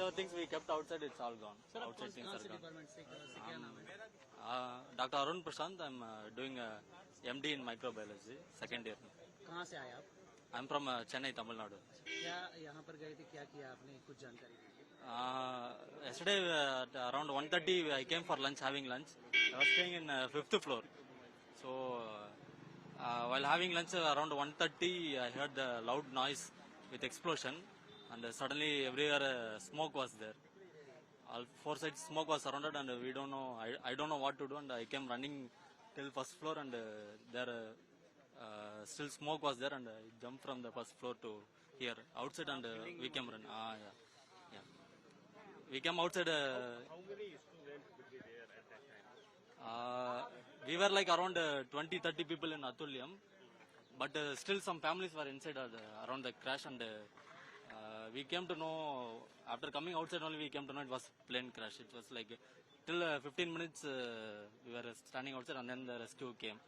whatever things we kept outside, it's all gone. Sir आप outside कौन things कहाँ are से gone. डिपार्टमेंट से से क्या नाम है Uh, Dr. Arun Prashant, I'm uh, doing uh, MD in microbiology, second year. कहाँ से आए आप I'm from uh, Chennai, Tamil Nadu. क्या यहाँ पर गए थे क्या किया आपने कुछ जानकारी दीजिए Uh, yesterday uh, at around 1.30 I came for lunch, having lunch. I was staying in uh, fifth floor. So uh, while having lunch uh, around 1.30 I heard the loud noise with explosion and uh, suddenly everywhere uh, smoke was there. All four sides smoke was surrounded and we don't know, I, I don't know what to do and I came running till first floor and uh, there uh, uh, still smoke was there and I jumped from the first floor to here outside and uh, we came run. Ah, yeah. Yeah. We came outside. Uh, How many students would be there at that time? uh, we were like around uh, 20 30 people in Atulyam, but uh, still some families were inside uh, around the crash, and uh, uh, we came to know after coming outside only we came to know it was plane crash. It was like till uh, 15 minutes uh, we were standing outside, and then the rescue came.